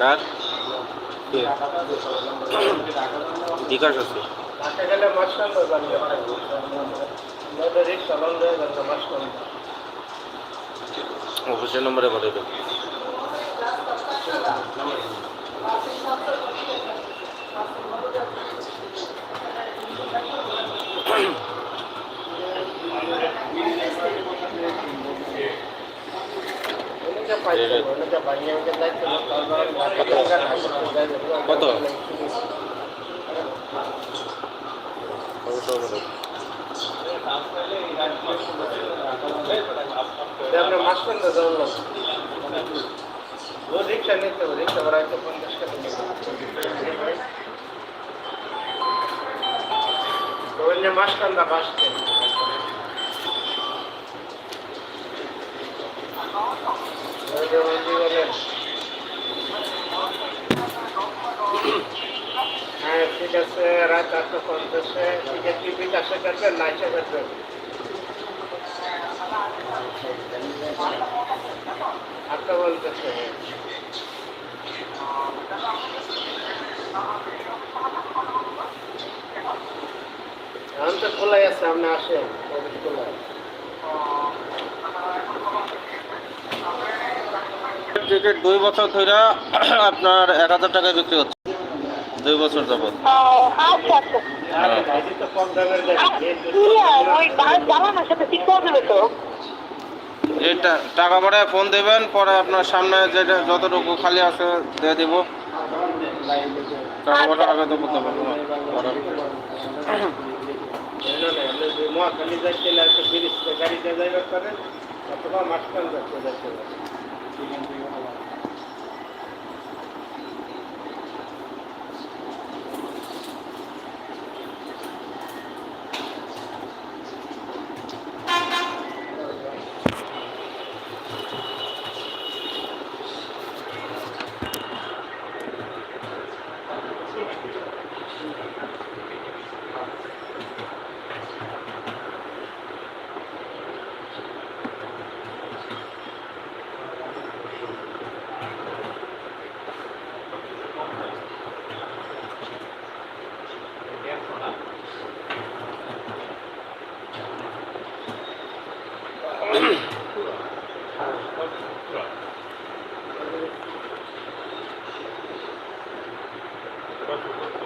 কার বিকাশ আছে। অফিসের নম্বরে পাঠিয়ে দেবো। কত? অবশ্যই বলো। আমরা মাসখান তো যাওয়া লাগবে। ও রিক্সা নিতে হবে রিক্সা ভাড়া একশো পঞ্চাশ টাকা নেবে। তো ওই যে ঠিক আছে, রাত এখন তো খোলাই আছে, আপনি আসেন টিকিট দুই বছর ধরে আপনার এক হাজার টাকায় বিক্রি হচ্ছে। দুই বছর যাবত। আচ্ছা আচ্ছা। আরে ভাইজি তো কম দামের গাড়ি ইয়া ওই বাস জানানোর সাথে ঠিক করে দেবে তো? এই টা- টাকা পাঠায় ফোন দেবেন পরে আপনার সামনে যেটা যতটুকু খালি আছে দিয়ে দিব। টাকা পাঠা আগে তো করতে পারব। মহাখালী যাইতে গাড়িতে যাইবার পারেন অথবা মাঝখান যাচ্ছে পারেন দামের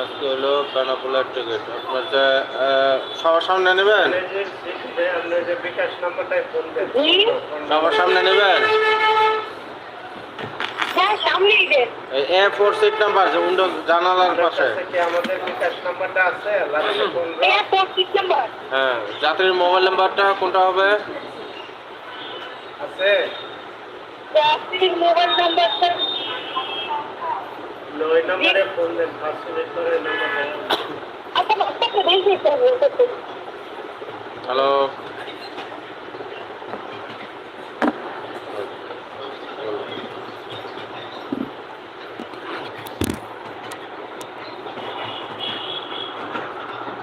আজকে হলো টিকিট আপনার সবার সামনে নেবেন? সবার সামনে নেবেন? এ ফোর সিট নাম্বার যে উইন্ডো জানালার পাশে। আমাদের বিকাশ নাম্বারটা আছে নাম্বার হ্যাঁ যাত্রীর মোবাইল নাম্বারটা কোনটা হবে? আছে? যাত্রীর মোবাইল নাম্বারটা হ্যালো